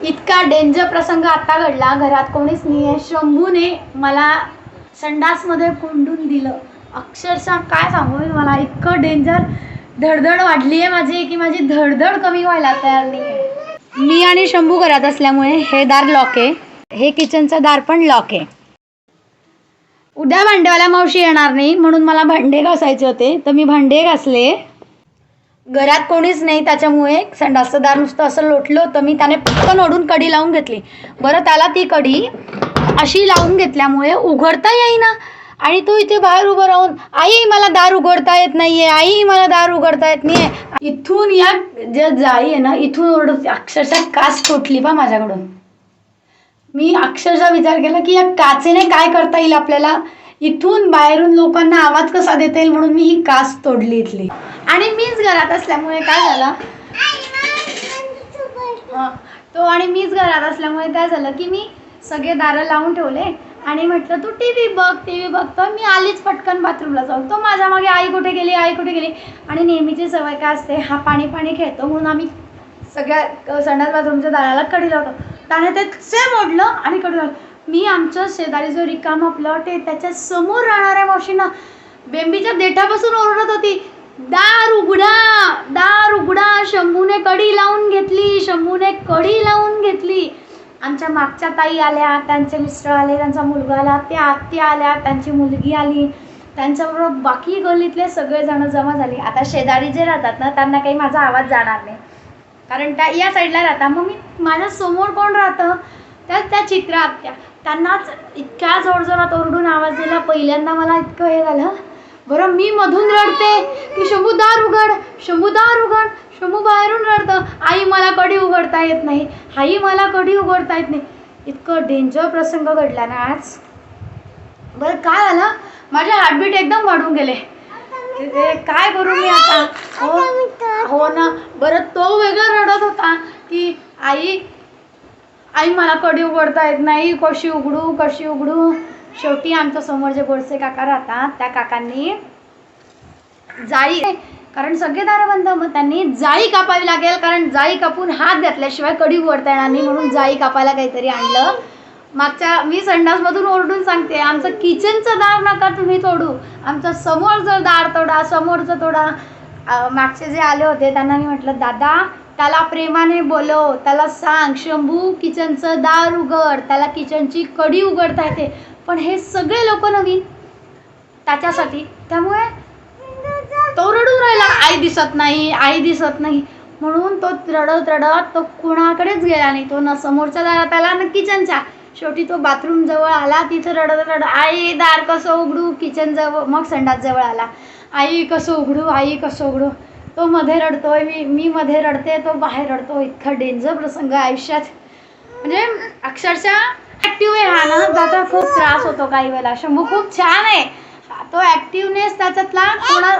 इतका डेंजर प्रसंग आता घडला. घरात कोणीच नाही आहे शंभूने मला संडासमध्ये कोंडून दिलं. अक्षरशः काय सांगू मी मला इतकं डेंजर धडधड वाढली आहे माझी की माझी धडधड कमी व्हायला तयार नाही आहे मी आणि शंभू घरात असल्यामुळे हे दार लॉक आहे. हे किचनचं दार पण लॉक आहे. उद्या भांडेवाला मावशी येणार नाही म्हणून मला भांडे घासायचे होते. तर मी भांडे घासले. घरात कोणीच नाही त्याच्यामुळे संडासचं दार नुसतं असं लोटलं होतं. मी त्याने पटकन ओढून कडी लावून घेतली. बरं त्याला ती कडी अशी लावून घेतल्यामुळे उघडता येईना. आणि तो इथे बाहेर उभं राहून आई मला दार उघडता येत नाहीये. आई मला दार उघडता येत नाहीये. इथून या ज्या जाई आहे ना इथून ओढत अक्षरशः काच तुटली पा माझ्याकडून. मी अक्षरशः विचार केला की या काचेने काय करता येईल आपल्याला? इथून बाहेरून लोकांना आवाज कसा देता येईल म्हणून मी ही काच तोडली इथली. आणि मीच घरात असल्यामुळे काय झालं? तो आणि मीच घरात असल्यामुळे काय झालं की मी सगळे दारं लावून ठेवले आणि म्हटलं तू टी व्ही बघ टी व्ही बघतो मी आलीच पटकन बाथरूमला जाऊ तो माझ्या मागे आई कुठे गेली? आई कुठे गेली? आणि नेहमीची सवय काय असते? हा पाणी पाणी खेळतो. म्हणून आम्ही सगळ्या संडास बाथरूमच्या दाराला कडी लावतो. त्याने ते सेम ओढलं आणि कडी लावलं. मी आमच्या शेजारी जो रिकामा प्लॉट आहे त्याच्यासमोर राहणाऱ्या मावशींना बेंबीच्या देठापासून ओरडत होती. दार उघडा दार उघडा शंभूने कडी लावून घेतली शंभूने कडी लावून घेतली. आमच्या मागच्या ताई आल्या त्यांचे मिस्टर आले त्यांचा मुलगा आला त्या आत्या आल्या त्यांची मुलगी आली. त्यांच्याबरोबर बाकी गल्लीतले सगळेजण जमा झाले. आता शेजारी जे राहतात ना त्यांना काही माझा आवाज जाणार नाही. कारण त्या या साईडला राहतात. मग मी माझ्यासमोर कोण राहतं? त्या त्या चित्रा आत्या. त्यांनाच इतक्या जोरजोरात ओरडून आवाज दिला. पहिल्यांदा मला इतकं हे झालं. बरं मी मधून रडते की शंभूदार उघड शंभूदार उघड शंभू बाहेरून रडतं. आई मला कडी उघडता येत नाही आई मला कडी उघडता येत नाही. इतकं डेंजर प्रसंग घडला ना आज. बरं काय झालं? माझे हार्टबीट एकदम वाढून गेले. ते काय करू मी आता? हो हो ना. बरं तो वेगळा रडत होता की आई आई मला कडी उघडता येत नाही. कशी उघडू कशी उघडू? शेवटी आमच्यासमोर जे गोडसे काका राहतात त्या काकांनी जाळी कारण सगळे दारं बंद मग त्यांनी जाळी कापावी लागेल. कारण जाळी कापून हात घातल्याशिवाय कडी उघडता येणार नाही म्हणून जाळी कापायला काहीतरी आणलं. मागच्या मी संडासमधून ओरडून सांगते आमचं किचनचं दार नका तुम्ही तोडू. आमचं समोरचं दार तोडा समोरचं तोडा. मागचे जे आले होते त्यांना मी म्हटलं दादा त्याला प्रेमाने बोलव त्याला सांग शंभू किचनचं दार उघड त्याला किचनची कडी उघडता येते. पण हे सगळे लोक नवीन. त्याच्यासाठी त्यामुळे तो रडून राहिला. आई दिसत नाही आई दिसत नाही. म्हणून तो रडत रडत तो कुणाकडेच गेला नाही. तो ना समोरच्या दारात आला ना किचनच्या. शेवटी तो बाथरूम जवळ आला तिथं रडत रडत आई दार कसं उघडू? किचन जवळ मग संडास जवळ आला. आई कसं उघडू? आई कसं उघडू? तो मध्ये रडतोय मी मी मध्ये रडते तो बाहेर रडतो. इतका डेंजर प्रसंग आयुष्यात. म्हणजे अक्षरशः ॲक्टिव्ह आहे हा ना. त्याचा खूप त्रास होतो काही वेळेला. शंभू खूप छान आहे. तो ॲक्टिवनेस त्याच्यातला कोणा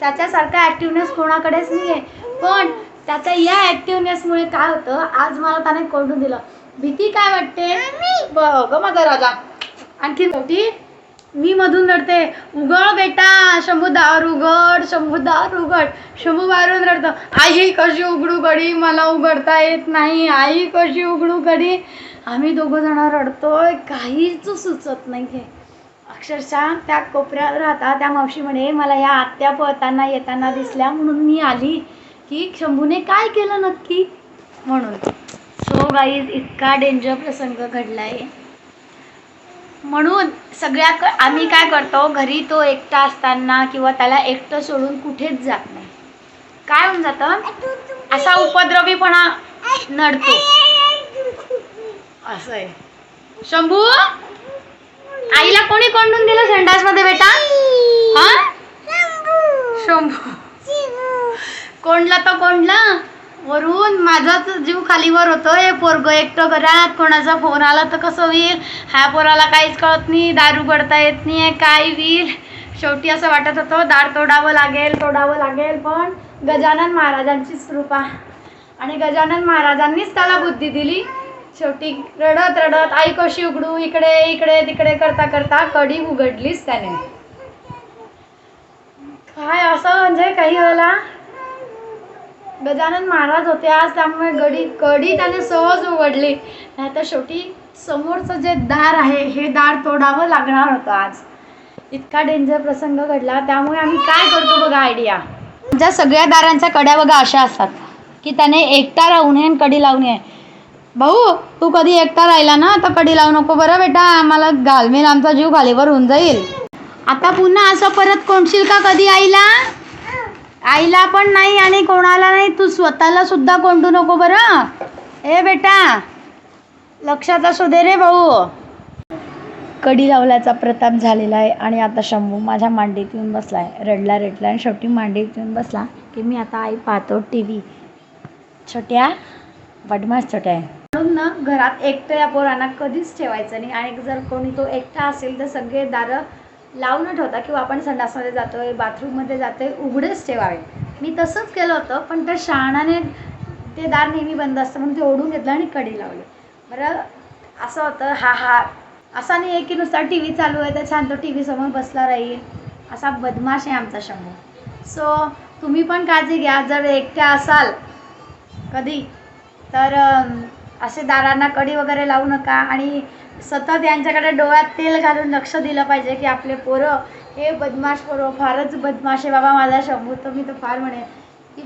त्याच्यासारखा ॲक्टिवनेस कोणाकडेच नाही आहे पण त्याच्या या ॲक्टिवनेसमुळे काय होतं? आज मला त्याने कोंडून दिलं. भीती काय वाटते? बघ माझा राजा. आणखी होती मी मधून रडते उघड बेटा शंभू दार उघड शंभू दार उघड. शंभू बाहेरून रडतं आई कशी उघडू कडी मला उघडता येत नाही. आई कशी उघडू कडी आम्ही दोघं जण रडतोय काहीच सुचत नाही आहे अक्षरशः त्या कोपऱ्यात राहता त्या मावशी म्हणे मला या आत्या पळताना येताना दिसल्या म्हणून मी आली की शंभूने काय केलं नक्की? म्हणून. सो गाईज इतका डेंजर प्रसंग घडला आहे म्हणून सगळ्या आम्ही काय करतो घरी तो एकटा असताना किंवा त्याला एकटं सोडून कुठेच जात नाही. काय होऊन जातं? असा उपद्रवीपणा नडतो. असं आहे. शंभू? आईला कोणी कोंडून दिलं संडासमध्ये बेटा? हा? शंभू. कोंडला तर कोंडला. वरून माझाच जीव खालीवर होतो. हे पोरग एकटं घरात कोणाचा फोन आला तर कसं होईल? ह्या पोराला काहीच कळत नाही दारू गडता येत नाही आहे काय होईल? शेवटी असं वाटत होतं दार तोडावं लागेल तोडावं लागेल पण गजानन महाराजांचीच कृपा. आणि गजानन महाराजांनीच त्याला बुद्धी दिली. शेवटी रडत रडत आई कशी उघडू? इकडे इकडे तिकडे करता करता कडी उघडलीच त्याने. काय असं म्हणजे काही होला? गजानन महाराज होते. आज त्यामुळे गडी कडी त्याने सहज उघडली. नाही तर शेवटी समोरचं जे दार आहे हे दार तोडावं लागणार होतं आज. इतका डेंजर प्रसंग घडला. त्यामुळे आम्ही काय करतो बघा आयडिया ज्या सगळ्या दारांच्या कड्या बघा अशा असतात की त्याने एकटा राहू नये आणि कडी लावू नये भाऊ तू कधी एकटा राहिला ना तर कडी लावू नको बरं बेटा आम्हाला घालमेल आमचा जीव घालीवर होऊन जाईल. आता पुन्हा असं परत कोणशील का कधी आईला? आईला पण नाही आणि कोणाला नाही. तू स्वतःला सुद्धा कोंडू नको बरं. ए बेटा लक्षात असू दे रे भाऊ. कडी लावल्याचा प्रताप झालेला आहे आणि आता शंभू माझ्या मांडीत येऊन बसलाय. रडला रडला आणि शेवटी मांडीत येऊन बसला की मी आता आई पाहतो टी व्ही. छोट्या बदमाश छोट्या आहे. म्हणून ना घरात एकटं या पोरांना कधीच ठेवायचं नाही. आणि जर कोणी तो एकटा असेल तर सगळे दारं लावून ठेवता किंवा आपण संडासमध्ये जातो आहे बाथरूममध्ये जातो आहे उघडेच ठेवावे. मी तसंच केलं होतं पण त्या शहाणाने ते दार नेहमी बंद असतं म्हणून ते ओढून घेतलं आणि कडी लावली. बरं असं होतं हा हा. असा नाही आहे की नुसता टी व्ही चालू आहे तर छान तो टी व्ही समोर बसला राहील. असा बदमाश आहे आमचा शंभू. सो तुम्ही पण काळजी घ्या जर एकट्या असाल कधी तर असे दारांना कडी वगैरे लावू नका आणि सतत यांच्याकडे डोळ्यात तेल घालून लक्ष दिलं पाहिजे की आपले पोरं हे बदमाश पोरं फारच बदमाश आहे बाबा माझा शंभू. तर मी तर फार म्हणेन की